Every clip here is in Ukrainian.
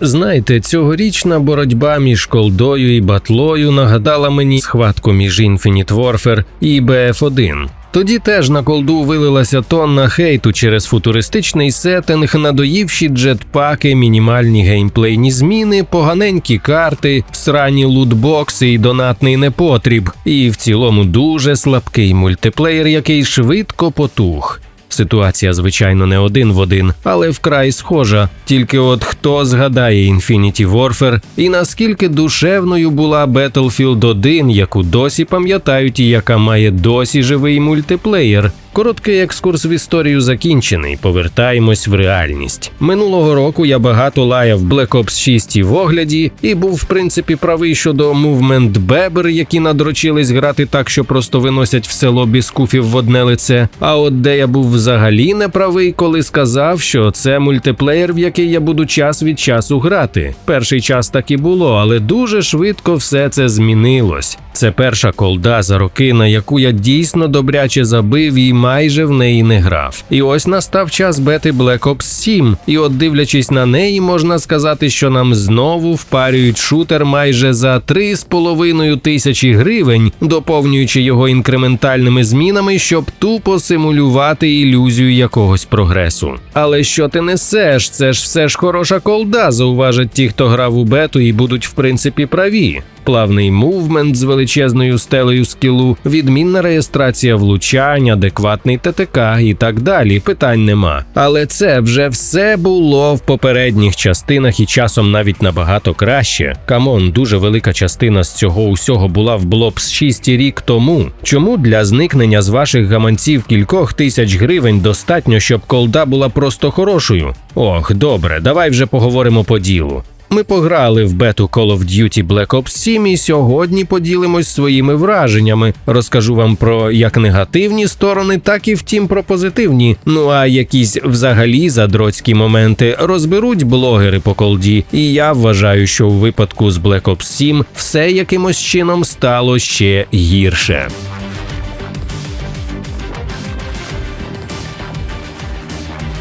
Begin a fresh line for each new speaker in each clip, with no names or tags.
Знаєте, цьогорічна боротьба між колдою і батлою нагадала мені схватку між Infinite Warfare і BF1. Тоді теж на колду вилилася тонна хейту через футуристичний сеттинг, надоївші джетпаки, мінімальні геймплейні зміни, поганенькі карти, срані лутбокси і донатний непотріб, і в цілому дуже слабкий мультиплеєр, який швидко потух. Ситуація, звичайно, не один в один, але вкрай схожа. Тільки от хто згадає Infinity Warfare і наскільки душевною була Battlefield 1, яку досі пам'ятають і яка має досі живий мультиплеєр. Короткий екскурс в історію закінчений. Повертаємось в реальність. Минулого року я багато лаяв Black Ops 6 і в огляді, і був в принципі правий щодо Movement Бебер, які надрочились грати так, що просто виносять в село біскуфів в одне лице. А от де я був взагалі не правий, коли сказав, що це мультиплеєр, в який я буду час від часу грати. Перший час так і було, але дуже швидко все це змінилось. Це перша колда за роки, на яку я дійсно добряче забив і майже в неї не грав. І ось настав час бети Black Ops 7, і от дивлячись на неї, можна сказати, що нам знову впарюють шутер майже за 3,5 тисячі гривень, доповнюючи його інкрементальними змінами, щоб тупо симулювати ілюзію якогось прогресу. Але що ти несеш? Це ж все ж хороша колда, зауважать ті, хто грав у бету, і будуть в принципі праві. Плавний мувмент з величезною стелею скілу, відмінна реєстрація влучань, адекватний ТТК і так далі. Питань нема. Але це вже все було в попередніх частинах і часом навіть набагато краще. Камон, дуже велика частина з цього усього була в Блобс 6 рік тому. Чому для зникнення з ваших гаманців кількох тисяч гривень достатньо, щоб колда була просто хорошою? Ох, добре, давай вже поговоримо по ділу. Ми пограли в бету Call of Duty Black Ops 7 і сьогодні поділимось своїми враженнями. Розкажу вам про як негативні сторони, так і втім про позитивні. Ну а якісь взагалі задроцькі моменти розберуть блогери по колді. І я вважаю, що у випадку з Black Ops 7 все якимось чином стало ще гірше.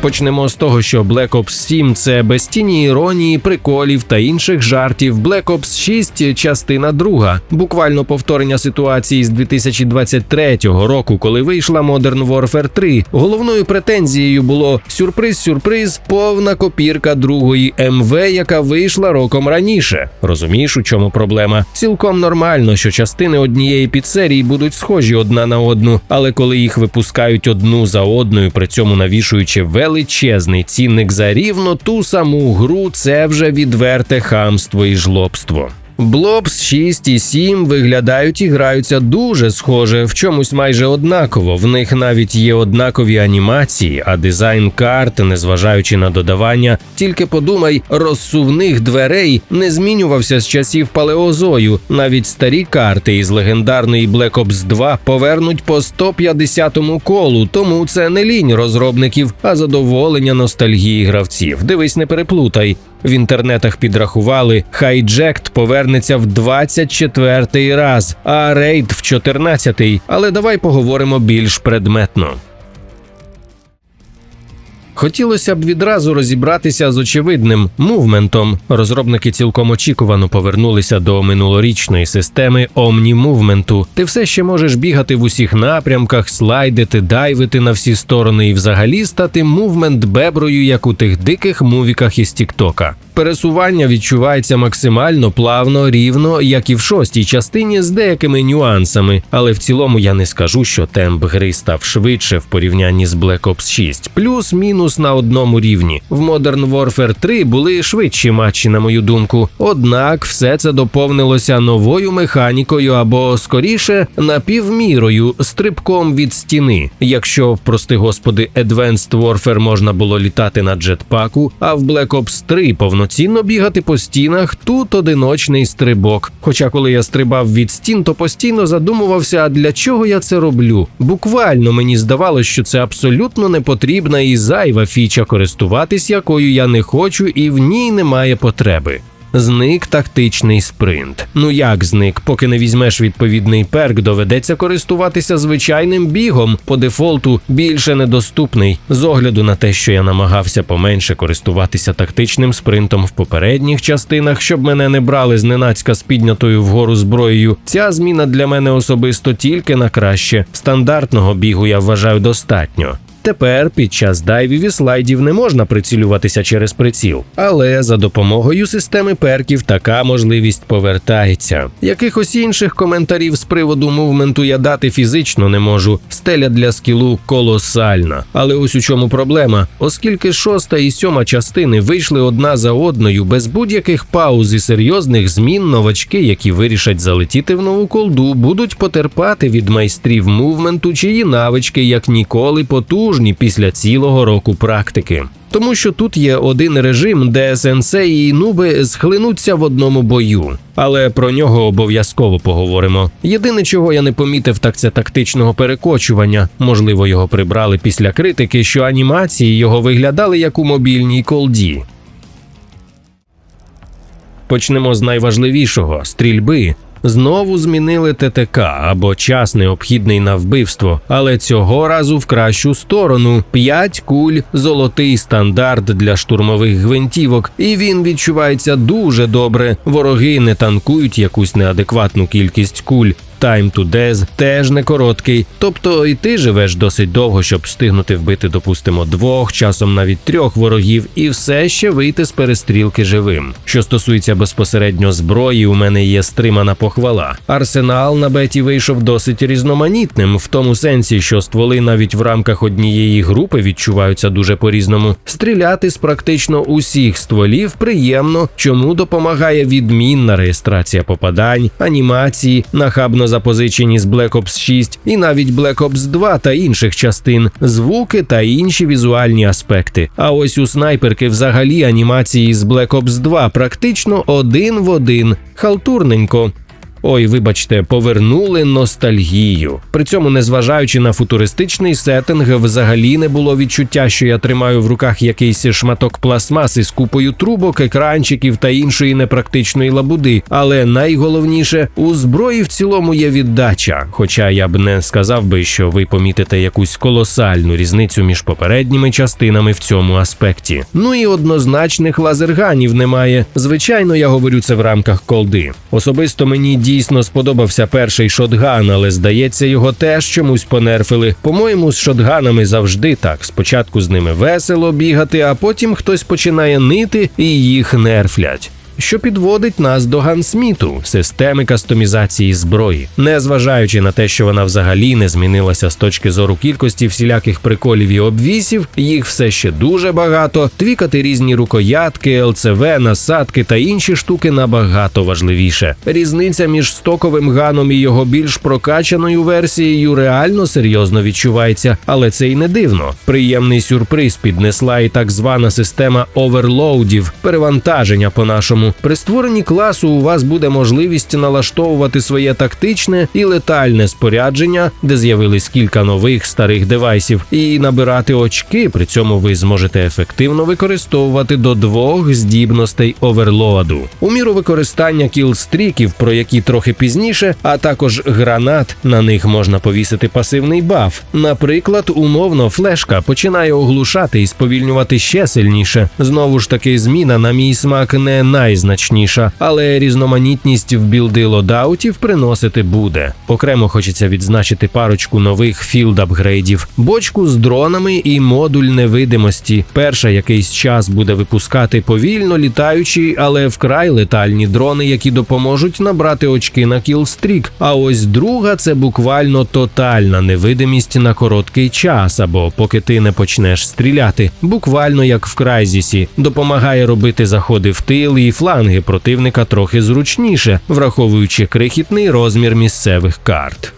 Почнемо з того, що Black Ops 7 – це без тіні іронії, приколів та інших жартів. Black Ops 6 – частина друга, буквально повторення ситуації з 2023 року, коли вийшла Modern Warfare 3. Головною претензією було сюрприз-сюрприз, повна копірка другої МВ, яка вийшла роком раніше. Розумієш, у чому проблема? Цілком нормально, що частини однієї підсерії будуть схожі одна на одну, але коли їх випускають одну за одною, при цьому навішуючи величезний цінник за рівно ту саму гру, це вже відверте хамство і жлобство. Блобс 6 і 7 виглядають і граються дуже схоже, в чомусь майже однаково. В них навіть є однакові анімації, а дизайн карт, незважаючи на додавання, тільки подумай, розсувних дверей не змінювався з часів палеозою. Навіть старі карти із легендарної Black Ops 2 повернуть по 150-му колу, тому це не лінь розробників, а задоволення ностальгії гравців. Дивись, не переплутай. В інтернетах підрахували, хайджект повернеться в 24-й раз, а рейд в 14-й. Але давай поговоримо більш предметно. Хотілося б відразу розібратися з очевидним мувментом. Розробники цілком очікувано повернулися до минулорічної системи омні-мувменту. Ти все ще можеш бігати в усіх напрямках, слайдити, дайвити на всі сторони і взагалі стати мувмент беброю, як у тих диких мувіках із Тіктока. Пересування відчувається максимально плавно, рівно, як і в шостій частині з деякими нюансами, але в цілому я не скажу, що темп гри став швидше в порівнянні з Black Ops 6. Плюс-мінус на одному рівні. В Modern Warfare 3 були швидші матчі, на мою думку. Однак все це доповнилося новою механікою або скоріше напівмірою, стрибком від стіни. Якщо прости господи Advanced Warfare можна було літати на джетпаку, а в Black Ops 3 повноцінно бігати по стінах, тут одиночний стрибок. Хоча, коли я стрибав від стін, то постійно задумувався, а для чого я це роблю. Буквально мені здавалося, що це абсолютно непотрібна і зайва фіча, користуватись якою я не хочу, і в ній немає потреби. Зник тактичний спринт. Ну як зник, поки не візьмеш відповідний перк, доведеться користуватися звичайним бігом. По дефолту більше недоступний. З огляду на те, що я намагався поменше користуватися тактичним спринтом в попередніх частинах, щоб мене не брали зненацька з піднятою вгору зброєю. Ця зміна для мене особисто тільки на краще. Стандартного бігу я вважаю достатньо. Тепер під час дайвів і слайдів не можна прицілюватися через приціл, але за допомогою системи перків така можливість повертається. Якихось інших коментарів з приводу мувменту я дати фізично не можу. Стеля для скілу колосальна. Але ось у чому проблема, оскільки шоста і сьома частини вийшли одна за одною без будь-яких пауз і серйозних змін, новачки, які вирішать залетіти в нову колду, будуть потерпати від майстрів мувменту, чиї навички як ніколи потужні після цілого року практики. Тому що тут є один режим, де сенсеї і нуби схлинуться в одному бою. Але про нього обов'язково поговоримо. Єдине, чого я не помітив, так це тактичного перекочування. Можливо, його прибрали після критики, що анімації його виглядали як у мобільній колді. Почнемо з найважливішого стрільби. Знову змінили ТТК або час необхідний на вбивство, але цього разу в кращу сторону: п'ять куль, золотий стандарт для штурмових гвинтівок, і він відчувається дуже добре. Вороги не танкують якусь неадекватну кількість куль. Time to Death теж не короткий, тобто і ти живеш досить довго, щоб встигнути вбити, допустимо, двох, часом навіть трьох ворогів, і все ще вийти з перестрілки живим. Що стосується безпосередньо зброї, у мене є стримана похвала. Арсенал на беті вийшов досить різноманітним, в тому сенсі, що стволи навіть в рамках однієї групи відчуваються дуже по-різному. Стріляти з практично усіх стволів приємно, чому допомагає відмінна реєстрація попадань, анімації, нахабно запозичені з Black Ops 6 і навіть Black Ops 2 та інших частин, звуки та інші візуальні аспекти. А ось у снайперки взагалі анімації з Black Ops 2 практично один в один, халтурненько. Ой, вибачте, повернули ностальгію. При цьому, незважаючи на футуристичний сеттинг, взагалі не було відчуття, що я тримаю в руках якийсь шматок пластмаси з купою трубок, екранчиків та іншої непрактичної лабуди. Але найголовніше у зброї в цілому є віддача. Хоча я б не сказав би, що ви помітите якусь колосальну різницю між попередніми частинами в цьому аспекті. Ну і однозначних лазерганів немає. Звичайно, я говорю це в рамках колди. Особисто мені дійсно сподобався перший шотган, але здається, його теж чомусь понерфили. По-моєму, з шотганами завжди так. Спочатку з ними весело бігати, а потім хтось починає нити і їх нерфлять. Що підводить нас до гансміту системи кастомізації зброї, незважаючи на те, що вона взагалі не змінилася з точки зору кількості всіляких приколів і обвісів, їх все ще дуже багато. Твікати різні рукоятки, ЛЦВ, насадки та інші штуки набагато важливіше. Різниця між стоковим ганом і його більш прокачаною версією реально серйозно відчувається, але це й не дивно. Приємний сюрприз піднесла і так звана система оверлоудів, перевантаження по нашому. При створенні класу у вас буде можливість налаштовувати своє тактичне і летальне спорядження, де з'явились кілька нових старих девайсів, і набирати очки. При цьому ви зможете ефективно використовувати до двох здібностей оверлоаду. У міру використання кілстріків, про які трохи пізніше, а також гранат, на них можна повісити пасивний баф. Наприклад, умовно флешка починає оглушати і сповільнювати ще сильніше. Знову ж таки, зміна на мій смак не найзначніша, але різноманітність в білди лодаутів приносити буде. Окремо хочеться відзначити парочку нових філд апгрейдів, бочку з дронами і модуль невидимості. Перша якийсь час буде випускати повільно літаючі, але вкрай летальні дрони, які допоможуть набрати очки на кілстрік. А ось друга це буквально тотальна невидимість на короткий час, або поки ти не почнеш стріляти, буквально як в Крайзісі, допомагає робити заходи в тил і фланги противника трохи зручніше, враховуючи крихітний розмір місцевих карт.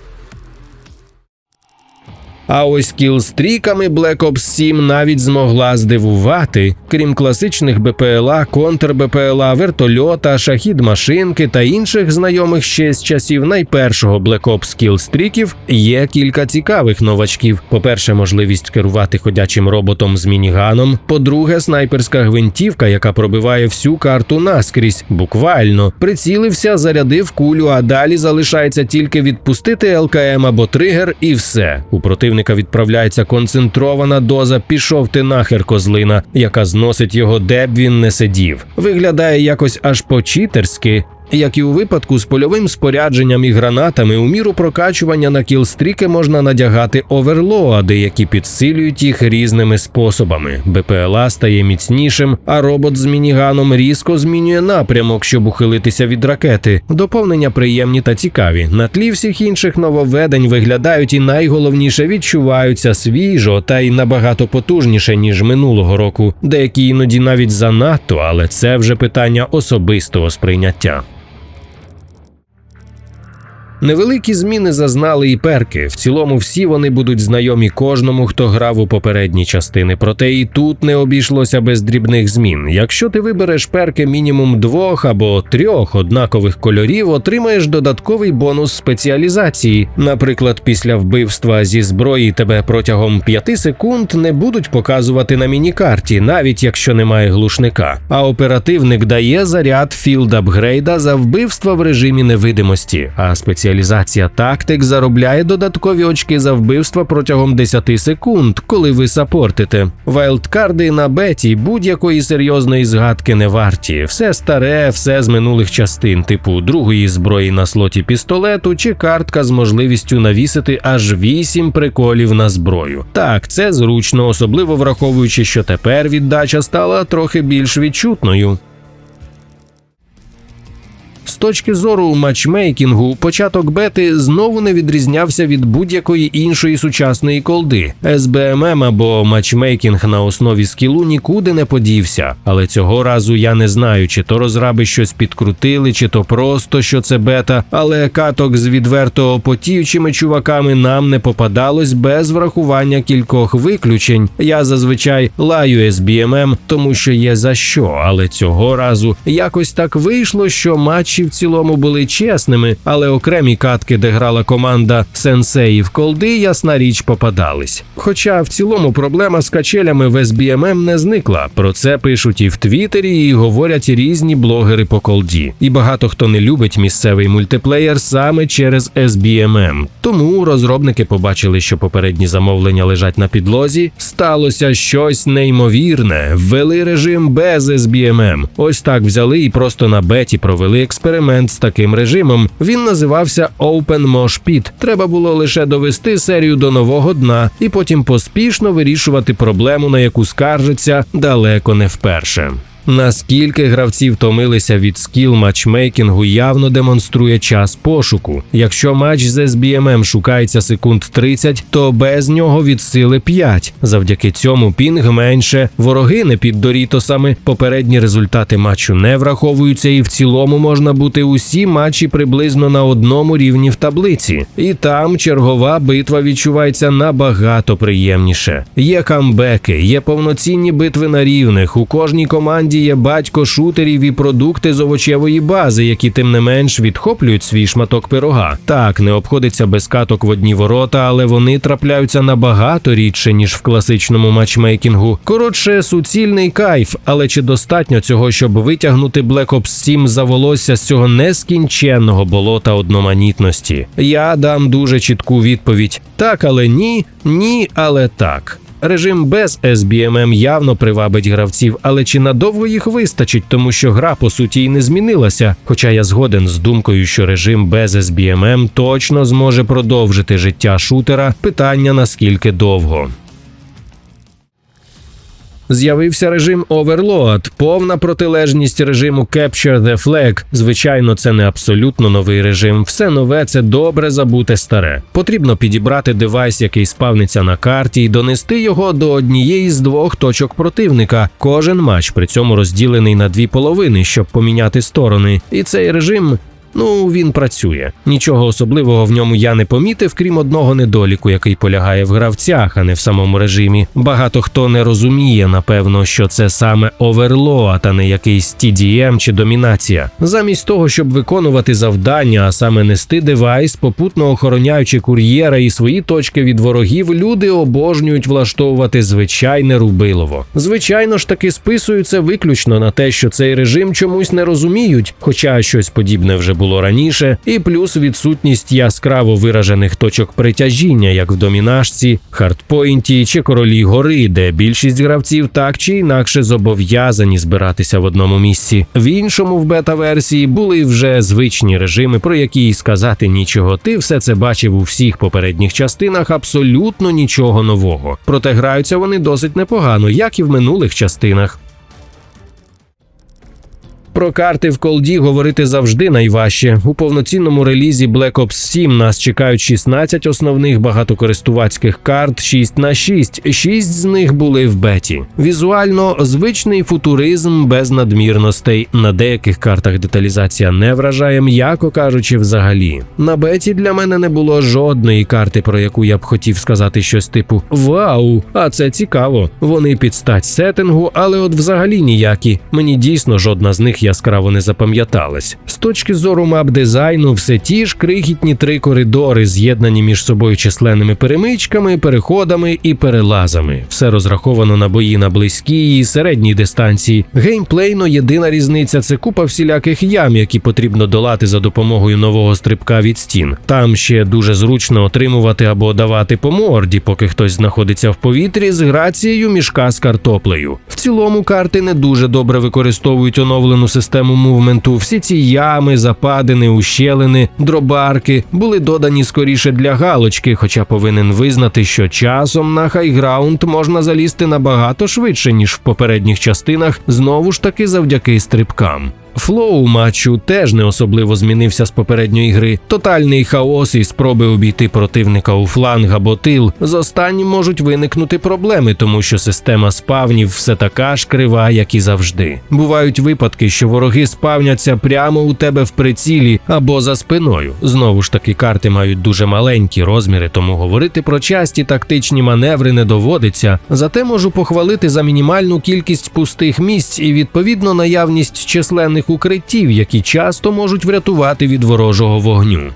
А ось кілстріками Black Ops 7 навіть змогла здивувати. Крім класичних БПЛА, контр-БПЛА, вертольота, шахід машинки та інших знайомих ще з часів найпершого Black Ops кілстріків, є кілька цікавих новачків. По-перше, можливість керувати ходячим роботом з мініганом. По-друге, снайперська гвинтівка, яка пробиває всю карту наскрізь, буквально прицілився, зарядив кулю, а далі залишається тільки відпустити ЛКМ або тригер, і все. У противника відправляється концентрована доза пішов ти нахер козлина, яка зносить його, де б він не сидів. Виглядає якось аж по-читерськи. Як і у випадку з польовим спорядженням і гранатами, у міру прокачування на кілстріки можна надягати оверлоади, які підсилюють їх різними способами. БПЛА стає міцнішим, а робот з мініганом різко змінює напрямок, щоб ухилитися від ракети. Доповнення приємні та цікаві. На тлі всіх інших нововведень виглядають і найголовніше відчуваються свіжо та й набагато потужніше ніж минулого року. Деякі іноді навіть занадто, але це вже питання особистого сприйняття. Невеликі зміни зазнали і перки. В цілому всі вони будуть знайомі кожному, хто грав у попередні частини. Проте і тут не обійшлося без дрібних змін. Якщо ти вибереш перки мінімум двох або трьох однакових кольорів, отримаєш додатковий бонус спеціалізації. Наприклад, після вбивства зі зброї тебе протягом 5 секунд не будуть показувати на мінікарті, навіть якщо немає глушника. А оперативник дає заряд філд апгрейда за вбивства в режимі невидимості. А спеціалізація тактик заробляє додаткові очки за вбивства протягом 10 секунд, коли ви сапортите. Вайлдкарди на беті будь-якої серйозної згадки не варті. Все старе, все з минулих частин, типу другої зброї на слоті пістолету чи картка з можливістю навісити аж 8 приколів на зброю. Так, це зручно, особливо враховуючи, що тепер віддача стала трохи більш відчутною. З точки зору матчмейкінгу, початок бети знову не відрізнявся від будь-якої іншої сучасної колди. SBMM або матчмейкінг на основі скілу нікуди не подівся. Але цього разу я не знаю, чи то розраби щось підкрутили, чи то просто що це бета. Але каток з відверто потіючими чуваками нам не попадалось без врахування кількох виключень. Я зазвичай лаю SBMM, тому що є за що, але цього разу якось так вийшло, що матчі в цілому були чесними, але окремі катки, де грала команда сенсеїв колди, ясна річ попадались. Хоча в цілому проблема з качелями в SBMM не зникла. Про це пишуть і в Твіттері, і говорять різні блогери по колді. І багато хто не любить місцевий мультиплеєр саме через SBMM. Тому розробники побачили, що попередні замовлення лежать на підлозі. Сталося щось неймовірне. Ввели режим без SBMM. Ось так взяли і просто на беті провели експеримент з таким режимом. Він називався Open Mosh Pit. Треба було лише довести серію до нового дна і потім поспішно вирішувати проблему, на яку скаржиться далеко не вперше. Наскільки гравці втомилися від скіл матчмейкінгу, явно демонструє час пошуку. Якщо матч з SBMM шукається секунд 30, то без нього від сили 5. Завдяки цьому пінг менше, вороги не під дорітосами, попередні результати матчу не враховуються, і в цілому можна бути усі матчі приблизно на одному рівні в таблиці. І там чергова битва відчувається набагато приємніше. Є камбеки, є повноцінні битви на рівних. У кожній команді є батько шутерів і продукти з овочевої бази, які тим не менш відхоплюють свій шматок пирога. Так, не обходиться без каток в одні ворота, але вони трапляються набагато рідше ніж в класичному матчмейкінгу. Коротше, суцільний кайф, але чи достатньо цього, щоб витягнути Black Ops 7 за волосся з цього нескінченного болота одноманітності? Я дам дуже чітку відповідь: так, але ні, ні, але так. Режим без SBMM явно привабить гравців, але чи надовго їх вистачить, тому що гра по суті й не змінилася. Хоча я згоден з думкою, що режим без SBMM точно зможе продовжити життя шутера. Питання наскільки довго. З'явився режим Overload, повна протилежність режиму Capture the Flag. Звичайно, це не абсолютно новий режим. Все нове це добре забуте старе. Потрібно підібрати девайс, який спавниться на карті, і донести його до однієї з двох точок противника. Кожен матч при цьому розділений на дві половини, щоб поміняти сторони. І цей режим Ну, він працює. Нічого особливого в ньому я не помітив, крім одного недоліку, який полягає в гравцях, а не в самому режимі. Багато хто не розуміє, напевно, що це саме оверлоад, а не якийсь TDM чи домінація. Замість того, щоб виконувати завдання, а саме нести девайс, попутно охороняючи кур'єра і свої точки від ворогів, люди обожнюють влаштовувати звичайне рубилово. Звичайно ж таки списуються виключно на те, що цей режим чомусь не розуміють, хоча щось подібне вже було раніше, і плюс відсутність яскраво виражених точок притяжіння, як в домінашці, хардпойнті чи королі гори, де більшість гравців так чи інакше зобов'язані збиратися в одному місці. В іншому в бета-версії були вже звичні режими, про які й сказати нічого. Ти все це бачив у всіх попередніх частинах, абсолютно нічого нового. Проте граються вони досить непогано, як і в минулих частинах. Про карти в колді говорити завжди найважче. У повноцінному релізі Black Ops 7 нас чекають 16 основних багатокористувацьких карт 6 на 6 6 з них були в беті. Візуально звичний футуризм без надмірностей. На деяких картах деталізація не вражає, м'яко кажучи, взагалі. На беті для мене не було жодної карти, про яку я б хотів сказати щось типу Вау! А це цікаво. Вони під стать сеттингу, але от взагалі ніякі. Мені дійсно жодна з них яскраво не запам'яталась. З точки зору мап дизайну, все ті ж крихітні три коридори, з'єднані між собою численними перемичками, переходами і перелазами. Все розраховано на бої на близькій і середній дистанції. Геймплейно єдина різниця це купа всіляких ям, які потрібно долати за допомогою нового стрибка від стін. Там ще дуже зручно отримувати або давати по морді, поки хтось знаходиться в повітрі з грацією мішка з картоплею. В цілому карти не дуже добре використовують оновлену систему мувменту. Всі ці ями, западини, ущелини, дробарки були додані скоріше для галочки, хоча повинен визнати, що часом на хайграунд можна залізти набагато швидше, ніж в попередніх частинах, знову ж таки завдяки стрибкам. Флоу матчу теж не особливо змінився з попередньої гри. Тотальний хаос і спроби обійти противника у фланг або тил. З останнім можуть виникнути проблеми, тому що система спавнів все така ж крива, як і завжди. Бувають випадки, що вороги спавняться прямо у тебе в прицілі або за спиною. Знову ж таки, карти мають дуже маленькі розміри, тому говорити про часті тактичні маневри не доводиться. Зате можу похвалити за мінімальну кількість пустих місць і відповідно наявність численних укриттів, які часто можуть врятувати від ворожого вогню.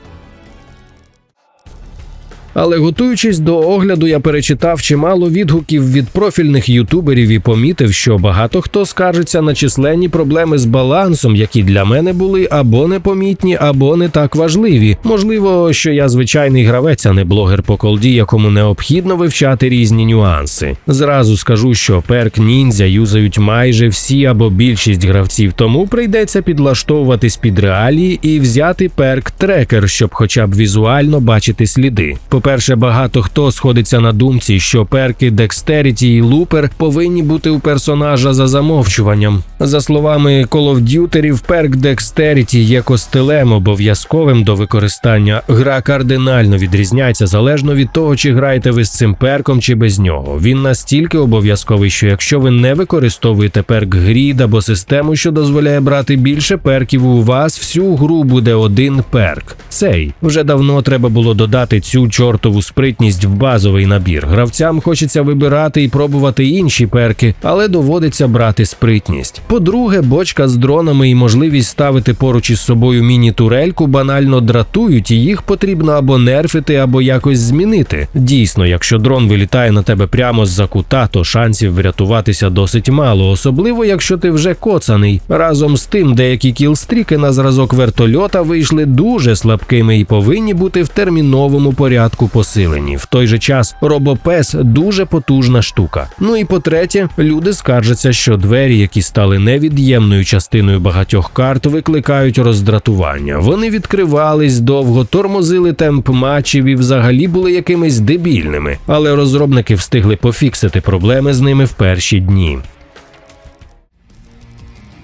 Але готуючись до огляду, я перечитав чимало відгуків від профільних ютуберів і помітив, що багато хто скаржиться на численні проблеми з балансом, які для мене були або непомітні, або не так важливі. Можливо, що я звичайний гравець, а не блогер по колді, якому необхідно вивчати різні нюанси. Зразу скажу, що перк ніндзя юзають майже всі або більшість гравців, тому прийдеться підлаштовуватись під реалії і взяти перк трекер, щоб хоча б візуально бачити сліди. По-перше, багато хто сходиться на думці, що перки Dexterity і Looper повинні бути у персонажа за замовчуванням. За словами Call of Duty, перк Dexterity є костелем обов'язковим до використання. Гра кардинально відрізняється залежно від того, чи граєте ви з цим перком чи без нього. Він настільки обов'язковий, що якщо ви не використовуєте перк грід або систему, що дозволяє брати більше перків, у вас всю гру буде один перк. Цей вже давно треба було додати цю чортову спритність в базовий набір. Гравцям хочеться вибирати і пробувати інші перки, але доводиться брати спритність. По-друге, бочка з дронами і можливість ставити поруч із собою міні-турельку банально дратують, і їх потрібно або нерфити, або якось змінити. Дійсно, якщо дрон вилітає на тебе прямо з-за кута, то шансів врятуватися досить мало, особливо якщо ти вже коцаний. Разом з тим, деякі кілстріки на зразок вертольота вийшли дуже слабкими і повинні бути в терміновому порядку посилені. В той же час робопес дуже потужна штука. Ну і по-третє, люди скаржаться, що двері, які стали невід'ємною частиною багатьох карт, викликають роздратування. Вони відкривались довго, тормозили темп матчів і взагалі були якимись дебільними, але розробники встигли пофіксити проблеми з ними в перші дні.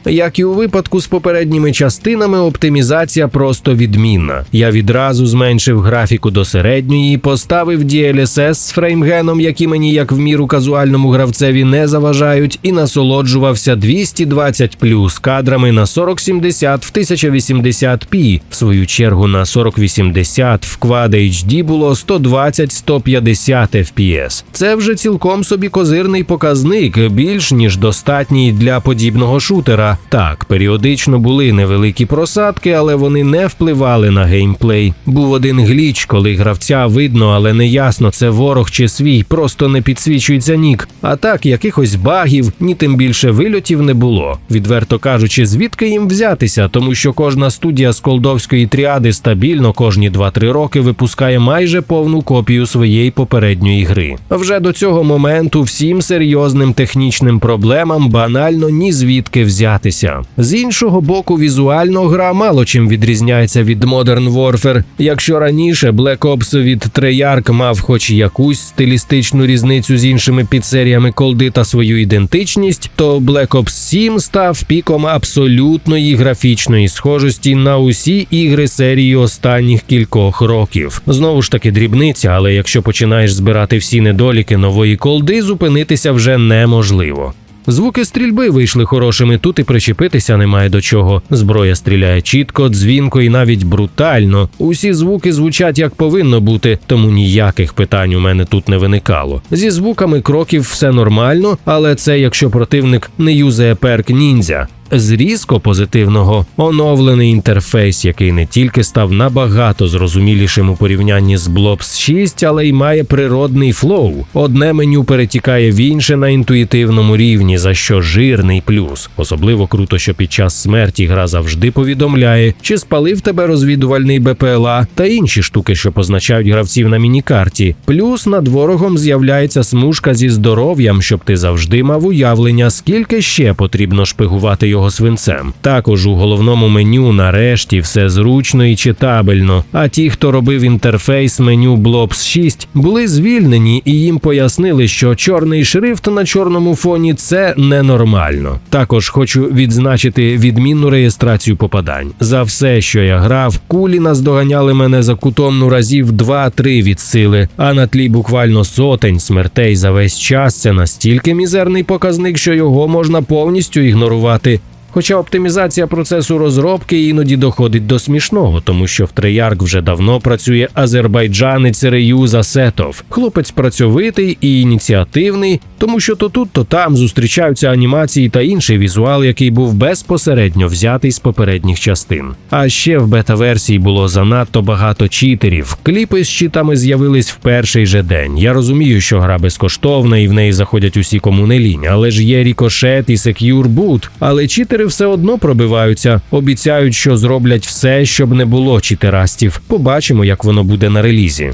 Як і у випадку з попередніми частинами, оптимізація просто відмінна. Я відразу зменшив графіку до середньої, поставив DLSS з фреймгеном, які мені як в міру казуальному гравцеві не заважають, і насолоджувався 220 плюс кадрами на 4070 в 1080p. В свою чергу на 4080 в Quad HD було 120-150 FPS. Це вже цілком собі козирний показник, більш ніж достатній для подібного шутера. Так, періодично були невеликі просадки, але вони не впливали на геймплей. Був один гліч, коли гравця видно, але не ясно, це ворог чи свій, просто не підсвічується нік. А так, якихось багів, ні тим більше вильотів не було. Відверто кажучи, звідки їм взятися, тому що кожна студія з колдовської тріади стабільно кожні 2-3 роки випускає майже повну копію своєї попередньої гри. Вже до цього моменту всім серйозним технічним проблемам банально ні звідки взятися. З іншого боку, візуально гра мало чим відрізняється від Modern Warfare. Якщо раніше Black Ops від Treyarch мав хоч якусь стилістичну різницю з іншими підсеріями колди та свою ідентичність, то Black Ops 7 став піком абсолютної графічної схожості на усі ігри серії останніх кількох років. Знову ж таки дрібниця, але якщо починаєш збирати всі недоліки нової колди, зупинитися вже неможливо. Звуки стрільби вийшли хорошими, тут і причепитися немає до чого. Зброя стріляє чітко, дзвінко і навіть брутально. Усі звуки звучать як повинно бути, тому ніяких питань у мене тут не виникало. Зі звуками кроків все нормально, але це якщо противник не юзає перк ніндзя. З різко позитивного оновлений інтерфейс, який не тільки став набагато зрозумілішим у порівнянні з Blobs 6, але й має природний флоу. Одне меню перетікає в інше на інтуїтивному рівні, за що жирний плюс. Особливо круто, що під час смерті гра завжди повідомляє, чи спалив тебе розвідувальний БПЛА та інші штуки, що позначають гравців на мінікарті. Плюс над ворогом з'являється смужка зі здоров'ям, щоб ти завжди мав уявлення, скільки ще потрібно шпигувати його свинцем. Також у головному меню нарешті все зручно і читабельно. А ті, хто робив інтерфейс меню Blobs 6, були звільнені і їм пояснили, що чорний шрифт на чорному фоні це ненормально. Також хочу відзначити відмінну реєстрацію попадань. За все, що я грав, кулі наздоганяли мене за кутом ну разів 2-3 від сили, а на тлі буквально сотень смертей за весь час це настільки мізерний показник, що його можна повністю ігнорувати. Хоча оптимізація процесу розробки іноді доходить до смішного, тому що в Treyarch вже давно працює азербайджанець Реюз Асетов. Хлопець працьовитий і ініціативний, тому що то тут, то там зустрічаються анімації та інший візуал, який був безпосередньо взятий з попередніх частин. А ще в бета-версії було занадто багато читерів. Кліпи з читами з'явились в перший же день. Я розумію, що гра безкоштовна і в неї заходять усі кому не лінь, але ж є рікошет і Secure Boot. Але читери все одно пробиваються, обіцяють, що зроблять все, щоб не було читерастів. Побачимо, як воно буде на релізі.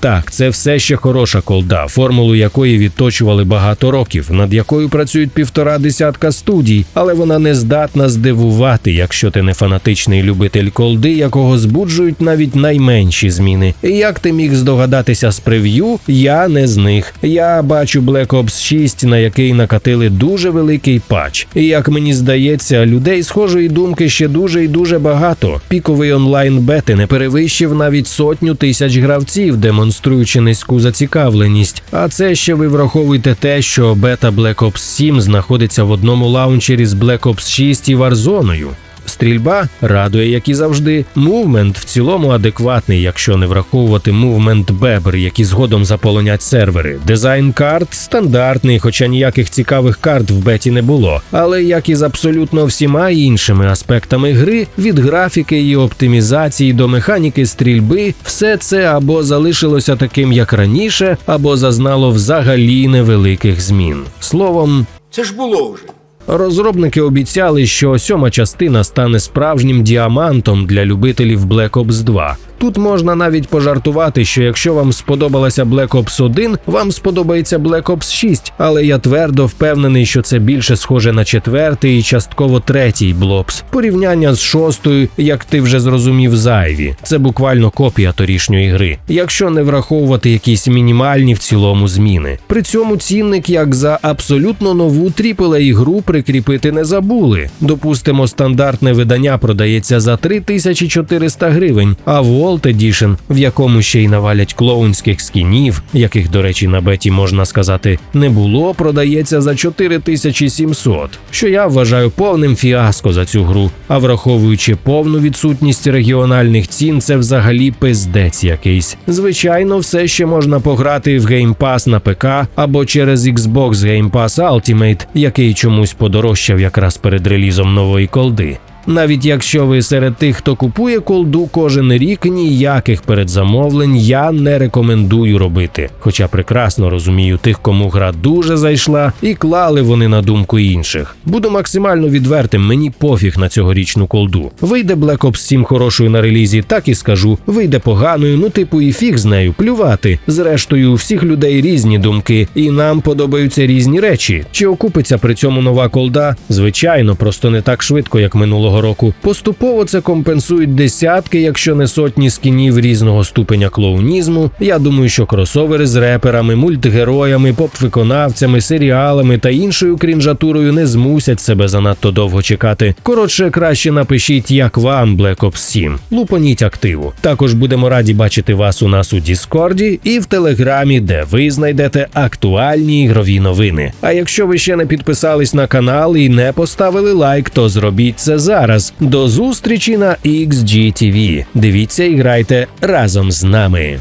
Так, це все ще хороша колда, формулу якої відточували багато років, над якою працюють півтора десятка студій, але вона не здатна здивувати, якщо ти не фанатичний любитель колди, якого збуджують навіть найменші зміни. І як ти міг здогадатися з прев'ю, я не з них. Я бачу Black Ops 6, на який накатили дуже великий патч. І як мені здається, людей схожої думки ще дуже і дуже багато. Піковий онлайн бети не перевищив навіть сотню тисяч гравців, демонструючи низьку зацікавленість. А це ще ви враховуєте те, що бета Black Ops 7 знаходиться в одному лаунчері з Black Ops 6 і Warzone. Стрільба радує, як і завжди. Мувмент в цілому адекватний, якщо не враховувати мувмент бебер, які згодом заполонять сервери. Дизайн карт стандартний, хоча ніяких цікавих карт в беті не було. Але як і з абсолютно всіма іншими аспектами гри, від графіки і оптимізації до механіки стрільби, все це або залишилося таким, як раніше, або зазнало взагалі невеликих змін. Словом,
Це ж було вже.
Розробники обіцяли, що сьома частина стане справжнім діамантом для любителів Black Ops 2. Тут можна навіть пожартувати, що якщо вам сподобалася Black Ops 1, вам сподобається Black Ops 6, але я твердо впевнений, що це більше схоже на четвертий і частково третій Блопс. Порівняння з шостою, як ти вже зрозумів, зайві. Це буквально копія торішньої гри, якщо не враховувати якісь мінімальні в цілому зміни. При цьому цінник як за абсолютно нову aaa ігру прикріпити не забули. Допустимо, стандартне видання продається за 3400 гривень, а Vault Edition, в якому ще й навалять клоунських скінів, яких, до речі, на беті можна сказати, не було, продається за 4700, що я вважаю повним фіаско за цю гру. А враховуючи повну відсутність регіональних цін, це взагалі пиздець якийсь. Звичайно, все ще можна пограти в Game Pass на ПК або через Xbox Game Pass Ultimate, який чомусь подорожчав якраз перед релізом нової колди. Навіть якщо ви серед тих, хто купує колду кожен рік, ніяких передзамовлень я не рекомендую робити. Хоча прекрасно розумію тих, кому гра дуже зайшла, і клали вони на думку інших. Буду максимально відвертим, мені пофіг на цьогорічну колду. Вийде Black Ops 7 хорошою на релізі, так і скажу. Вийде поганою, ну типу і фіг з нею, плювати. Зрештою, у всіх людей різні думки, і нам подобаються різні речі. Чи окупиться при цьому нова колда? Звичайно, просто не так швидко, як минулого року. Поступово це компенсують десятки, якщо не сотні скінів різного ступеня клоунізму. Я думаю, що кросовери з реперами, мультгероями, поп-виконавцями, серіалами та іншою крінжатурою не змусять себе занадто довго чекати. Коротше, краще напишіть, як вам Black Ops 7. Лупаніть активу. Також будемо раді бачити вас у нас у Діскорді і в Телеграмі, де ви знайдете актуальні ігрові новини. А якщо ви ще не підписались на канал і не поставили лайк, то зробіть це зараз. До зустрічі на XGTV. Дивіться і грайте разом з нами.